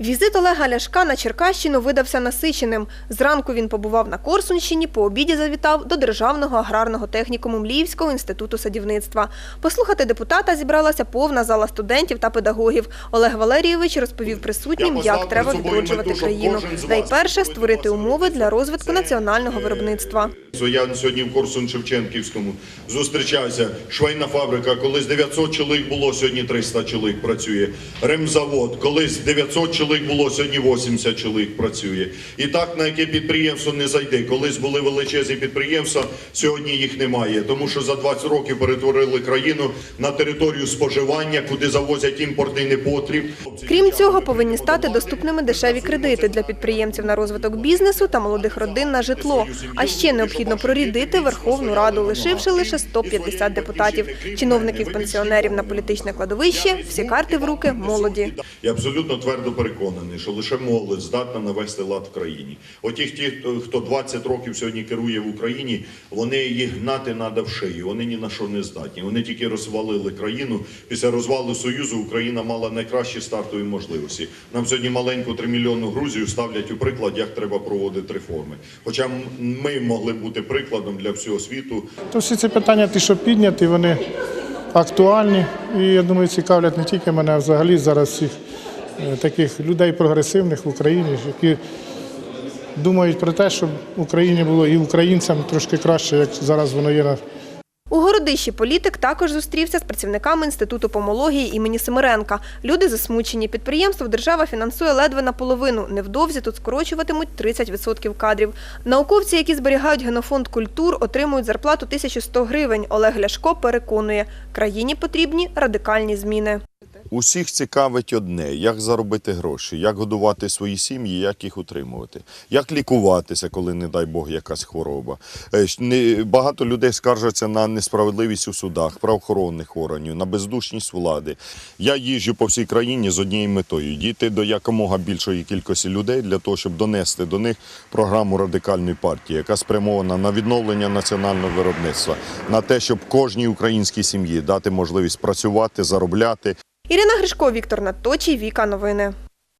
Візит Олега Ляшка на Черкащину видався насиченим. Зранку він побував на Корсунщині, по обіді завітав до Державного аграрного технікуму Мліївського інституту садівництва. Послухати депутата зібралася повна зала студентів та педагогів. Олег Валерійович розповів присутнім, як треба відроджувати країну. Найперше створити умови для розвитку національного виробництва. Я сьогодні в Корсун Шевченківському зустрічався. Швейна фабрика, колись 900 чоловік було, сьогодні 300 чоловік працює. Ремзавод, колись 900 чоловік було, сьогодні 80 чоловік працює. І так на яке підприємство не зайде. Колись були величезні підприємства, сьогодні їх немає. Тому що за 20 років перетворили країну на територію споживання, куди завозять імпортний непотріб. Крім цього, повинні стати доступними дешеві кредити для підприємців на розвиток бізнесу та молодих родин на житло. А ще необхідно прорідити Верховну Раду, лишивши лише 150 депутатів. Чиновників, пенсіонерів на політичне кладовище, всі карти в руки молоді. Я абсолютно твердо переконаний, що лише молодь здатна навести лад в країні. Оті, ті, хто 20 років сьогодні керує в Україні, вони їх гнати треба в шию. Вони ні на що не здатні. Вони тільки розвалили країну. Після розвалу Союзу Україна мала найкращі стартові можливості. Нам сьогодні маленьку 3 мільйонну Грузію ставлять у приклад, як треба проводити реформи. Хоча ми могли бути прикладом для всього світу. То всі ці питання, ті, що підняті, вони актуальні і я думаю, цікавлять не тільки мене, а взагалі зараз всіх таких людей прогресивних в Україні, які думають про те, щоб Україні було і українцям трошки краще, як зараз воно є У Городищі політик також зустрівся з працівниками інституту помології імені Семиренка. Люди засмучені. Підприємство держава фінансує ледве наполовину. Невдовзі тут скорочуватимуть 30% кадрів. Науковці, які зберігають генофонд культур, отримують зарплату 1100 гривень. Олег Ляшко переконує, країні потрібні радикальні зміни. Усіх цікавить одне: як заробити гроші, як годувати свої сім'ї, як їх утримувати, як лікуватися, коли, не дай Бог, якась хвороба. Е, Багато людей скаржаться на несправедливість у судах, правоохоронних органів, на бездушність влади. Я їжджу по всій країні з однією метою дійти до якомога більшої кількості людей для того, щоб донести до них програму радикальної партії, яка спрямована на відновлення національного виробництва, на те, щоб кожній українській сім'ї дати можливість працювати, заробляти, Ірина Гришко, Віктор Надточій, Віка Новини.